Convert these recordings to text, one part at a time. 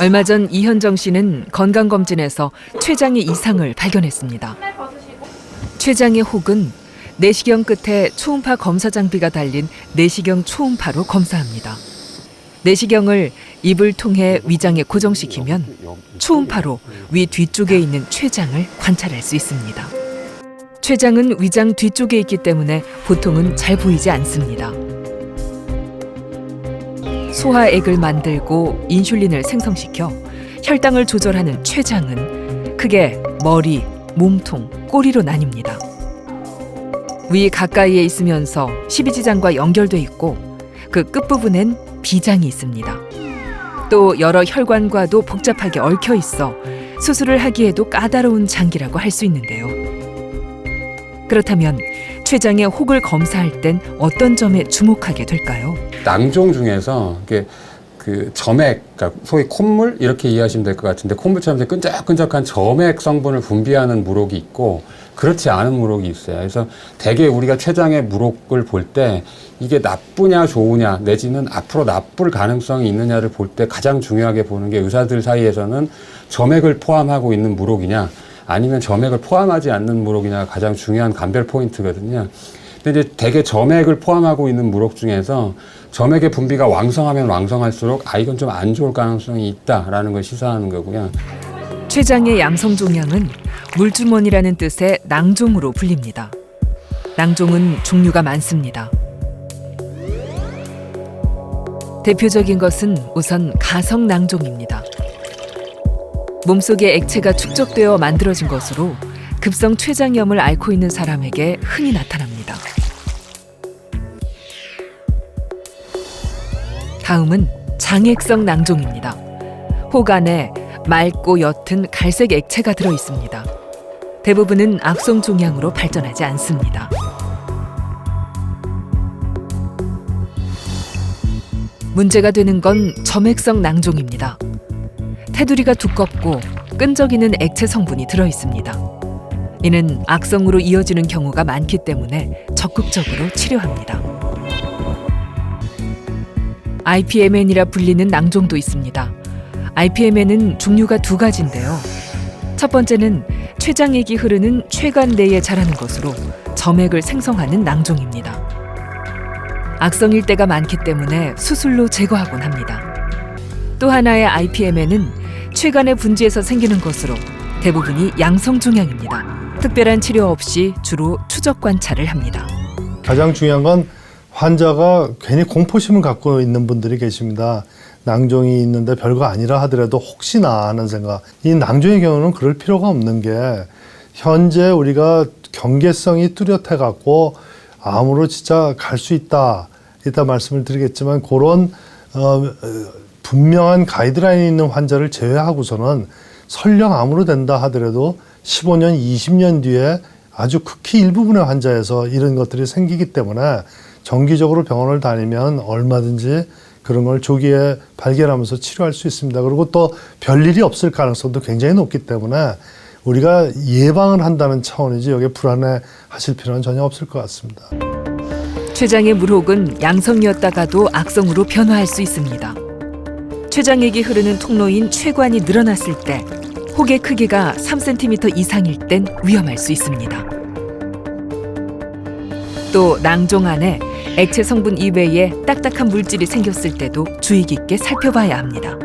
얼마 전 이현정 씨는 건강검진에서 췌장의 이상을 발견했습니다. 췌장의 혹은 내시경 끝에 초음파 검사 장비가 달린 내시경 초음파로 검사합니다. 내시경을 입을 통해 위장에 고정시키면 초음파로 위 뒤쪽에 있는 췌장을 관찰할 수 있습니다. 췌장은 위장 뒤쪽에 있기 때문에 보통은 잘 보이지 않습니다. 소화액을 만들고 인슐린을 생성시켜 혈당을 조절하는 췌장은 크게 머리, 몸통, 꼬리로 나뉩니다. 위 가까이에 있으면서 십이지장과 연결돼 있고 그 끝부분엔 비장이 있습니다. 또 여러 혈관과도 복잡하게 얽혀 있어 수술을 하기에도 까다로운 장기라고 할 수 있는데요. 그렇다면 췌장의 혹을 검사할 땐 어떤 점에 주목하게 될까요? 낭종 중에서 이게 그 점액, 그러니까 소위 콧물 이렇게 이해하시면 될 것 같은데 콧물처럼 끈적끈적한 점액 성분을 분비하는 물혹이 있고 그렇지 않은 물혹이 있어요. 그래서 대개 우리가 췌장의 물혹을 볼 때 이게 나쁘냐 좋으냐 내지는 앞으로 나쁠 가능성이 있느냐를 볼 때 가장 중요하게 보는 게 의사들 사이에서는 점액을 포함하고 있는 물혹이냐 아니면 점액을 포함하지 않는 물혹이냐가 가장 중요한 감별 포인트거든요. 근데 이제 대개 점액을 포함하고 있는 물혹 중에서 점액의 분비가 왕성하면 왕성할수록 아 이건 좀 안 좋을 가능성이 있다라는 걸 시사하는 거고요. 췌장의 양성 종양은 물주머니라는 뜻의 낭종으로 불립니다. 낭종은 종류가 많습니다. 대표적인 것은 우선 가성 낭종입니다. 몸속에 액체가 축적되어 만들어진 것으로 급성 췌장염을 앓고 있는 사람에게 흔히 나타납니다. 다음은 장액성 낭종입니다. 혹 안에 맑고 옅은 갈색 액체가 들어 있습니다. 대부분은 악성 종양으로 발전하지 않습니다. 문제가 되는 건 점액성 낭종입니다. 테두리가 두껍고 끈적이는 액체 성분이 들어 있습니다. 이는 악성으로 이어지는 경우가 많기 때문에 적극적으로 치료합니다. IPMN이라 불리는 낭종도 있습니다. IPMN은 종류가 두 가지인데요. 첫 번째는 췌장액이 흐르는 췌관 내에 자라는 것으로 점액을 생성하는 낭종입니다. 악성일 때가 많기 때문에 수술로 제거하곤 합니다. 또 하나의 IPMN은 췌관의 분지에서 생기는 것으로 대부분이 양성 종양입니다. 특별한 치료 없이 주로 추적 관찰을 합니다. 가장 중요한 건 환자가 괜히 공포심을 갖고 있는 분들이 계십니다. 낭종이 있는데 별거 아니라 하더라도 혹시나 하는 생각. 이 낭종의 경우는 그럴 필요가 없는 게 현재 우리가 경계성이 뚜렷해 갖고 암으로 진짜 갈 수 있다. 이따 말씀을 드리겠지만 그런 어, 분명한 가이드라인이 있는 환자를 제외하고서는 설령 암으로 된다 하더라도 15년, 20년 뒤에 아주 극히 일부분의 환자에서 이런 것들이 생기기 때문에 정기적으로 병원을 다니면 얼마든지 그런 걸 조기에 발견하면서 치료할 수 있습니다. 그리고 또 별일이 없을 가능성도 굉장히 높기 때문에 우리가 예방을 한다는 차원이지 여기에 불안해 하실 필요는 전혀 없을 것 같습니다. 췌장의 물혹은 양성이었다가도 악성으로 변화할 수 있습니다. 췌장액이 흐르는 통로인 췌관이 늘어났을 때 혹의 크기가 3cm 이상일 땐 위험할 수 있습니다. 또 낭종 안에 액체 성분 이외에 딱딱한 물질이 생겼을 때도 주의 깊게 살펴봐야 합니다.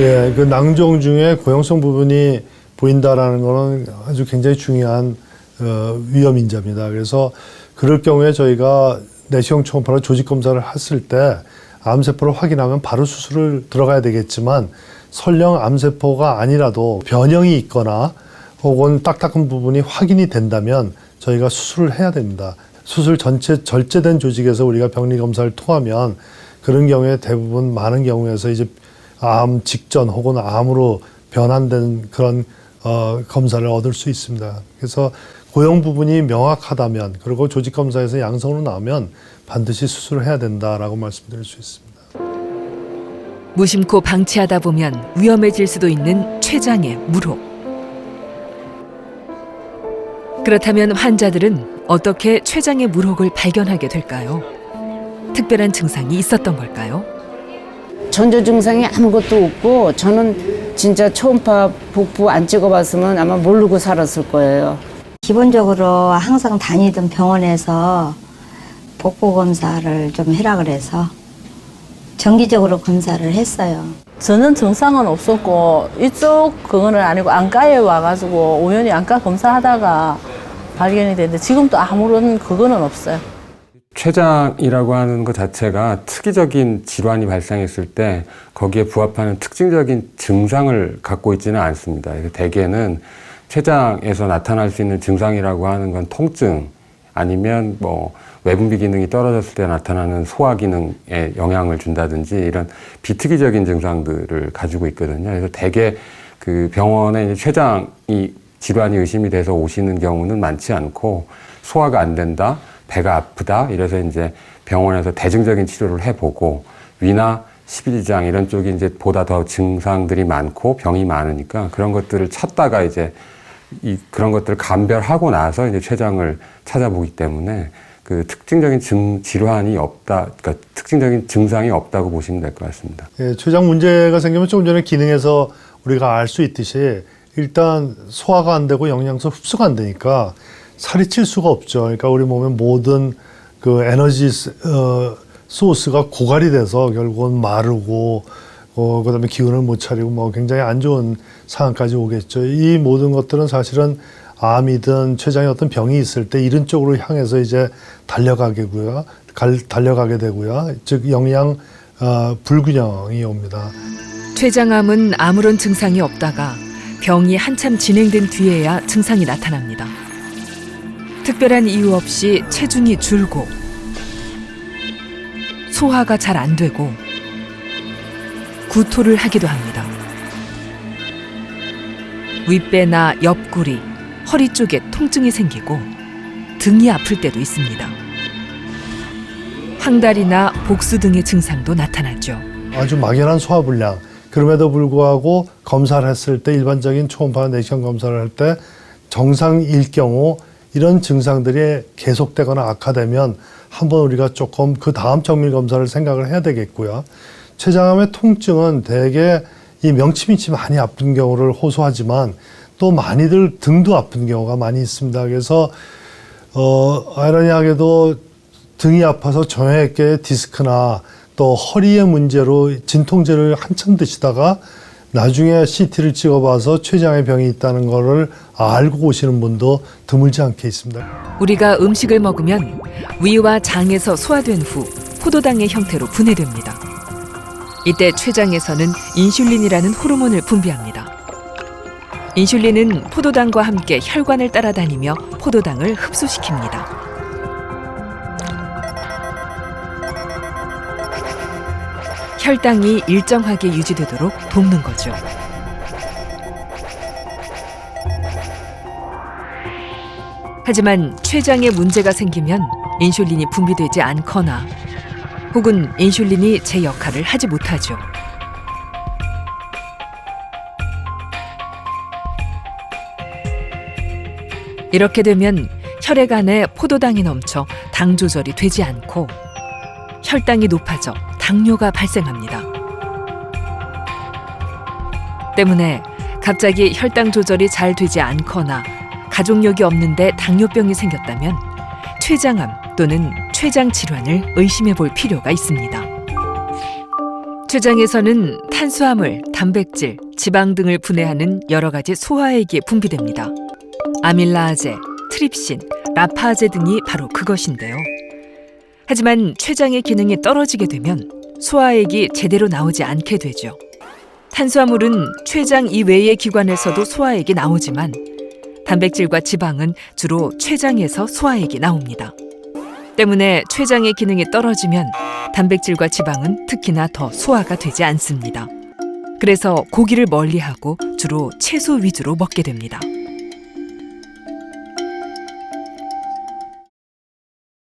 예, 그 낭종 중에 고형성 부분이 보인다라는 거는 아주 굉장히 중요한 어, 위험 인자입니다. 그래서 그럴 경우에 저희가 내시경 초음파로 조직 검사를 했을 때 암세포를 확인하면 바로 수술을 들어가야 되겠지만 설령 암세포가 아니라도 변형이 있거나 혹은 딱딱한 부분이 확인이 된다면 저희가 수술을 해야 됩니다. 수술 전체 절제된 조직에서 우리가 병리 검사를 통하면 그런 경우에 대부분 많은 경우에서 이제 암 직전 혹은 암으로 변환된 그런 어, 검사를 얻을 수 있습니다. 그래서 고형 부분이 명확하다면 그리고 조직 검사에서 양성으로 나오면 반드시 수술을 해야 된다라고 말씀드릴 수 있습니다. 무심코 방치하다 보면 위험해질 수도 있는 췌장의 물혹. 그렇다면 환자들은 어떻게 췌장의 물혹을 발견하게 될까요? 특별한 증상이 있었던 걸까요? 전조 증상이 아무것도 없고 저는 진짜 초음파 복부 안 찍어봤으면 아마 모르고 살았을 거예요. 기본적으로 항상 다니던 병원에서 복부 검사를 좀 해라 그래서 정기적으로 검사를 했어요. 저는 증상은 없었고 이쪽 그거는 아니고 안과에 와가지고 우연히 안과 검사하다가 발견이 됐는데 지금도 아무런 그거는 없어요. 췌장이라고 하는 것 자체가 특이적인 질환이 발생했을 때 거기에 부합하는 특징적인 증상을 갖고 있지는 않습니다. 대개는 췌장에서 나타날 수 있는 증상이라고 하는 건 통증 아니면 뭐 외분비 기능이 떨어졌을 때 나타나는 소화 기능에 영향을 준다든지 이런 비특이적인 증상들을 가지고 있거든요. 그래서 대개 그 병원에 췌장이 질환이 의심이 돼서 오시는 경우는 많지 않고 소화가 안 된다, 배가 아프다 이래서 이제 병원에서 대증적인 치료를 해보고 위나 십일장 이런 쪽이 이제 보다 더 증상들이 많고 병이 많으니까 그런 것들을 찾다가 이제 이 그런 것들을 감별하고 나서 이제 췌장을 찾아보기 때문에 그 특징적인 증 질환이 없다, 그러니까 특징적인 증상이 없다고 보시면 될 것 같습니다. 예, 췌장 문제가 생기면 조금 전에 기능에서 우리가 알 수 있듯이 일단 소화가 안 되고 영양소 흡수가 안 되니까 살이 찔 수가 없죠. 그러니까 우리 몸의 모든 그 에너지 어, 소스가 고갈이 돼서 결국은 마르고 어, 그다음에 기운을 못 차리고 뭐 굉장히 안 좋은 상황까지 오겠죠. 이 모든 것들은 사실은 암이든 췌장에 어떤 병이 있을 때 이런 쪽으로 향해서 이제 달려가게고요. 갈, 달려가게 되고요. 즉 영양 어, 불균형이 옵니다. 췌장암은 아무런 증상이 없다가 병이 한참 진행된 뒤에야 증상이 나타납니다. 특별한 이유 없이 체중이 줄고 소화가 잘 안 되고 구토를 하기도 합니다. 윗배나 옆구리, 허리 쪽에 통증이 생기고 등이 아플 때도 있습니다. 황달이나 복수 등의 증상도 나타나죠. 아주 막연한 소화불량. 그럼에도 불구하고 검사를 했을 때 일반적인 초음파 내시경 검사를 할 때 정상일 경우 이런 증상들이 계속되거나 악화되면 한번 우리가 조금 그 다음 정밀 검사를 생각을 해야 되겠고요. 췌장암의 통증은 대개 이 명치밑이 많이 아픈 경우를 호소하지만 또 많이들 등도 아픈 경우가 많이 있습니다. 그래서 어 아이러니하게도 등이 아파서 정형외과의 디스크나 또 허리의 문제로 진통제를 한참 드시다가 나중에 CT를 찍어봐서 췌장의 병이 있다는 거를 알고 오시는 분도 드물지 않게 있습니다. 우리가 음식을 먹으면 위와 장에서 소화된 후 포도당의 형태로 분해됩니다. 이때 췌장에서는 인슐린이라는 호르몬을 분비합니다. 인슐린은 포도당과 함께 혈관을 따라다니며 포도당을 흡수시킵니다. 혈당이 일정하게 유지되도록 돕는 거죠. 하지만 췌장에 문제가 생기면 인슐린이 분비되지 않거나 혹은 인슐린이 제 역할을 하지 못하죠. 이렇게 되면 혈액 안에 포도당이 넘쳐 당 조절이 되지 않고 혈당이 높아져 당뇨가 발생합니다. 때문에 갑자기 혈당 조절이 잘 되지 않거나 가족력이 없는데 당뇨병이 생겼다면 췌장암 또는 췌장 질환을 의심해 볼 필요가 있습니다. 췌장에서는 탄수화물, 단백질, 지방 등을 분해하는 여러 가지 소화액이 분비됩니다. 아밀라아제, 트립신, 라파아제 등이 바로 그것인데요. 하지만 췌장의 기능이 떨어지게 되면 소화액이 제대로 나오지 않게 되죠. 탄수화물은 췌장 이외의 기관에서도 소화액이 나오지만 단백질과 지방은 주로 췌장에서 소화액이 나옵니다. 때문에 췌장의 기능이 떨어지면 단백질과 지방은 특히나 더 소화가 되지 않습니다. 그래서 고기를 멀리하고 주로 채소 위주로 먹게 됩니다.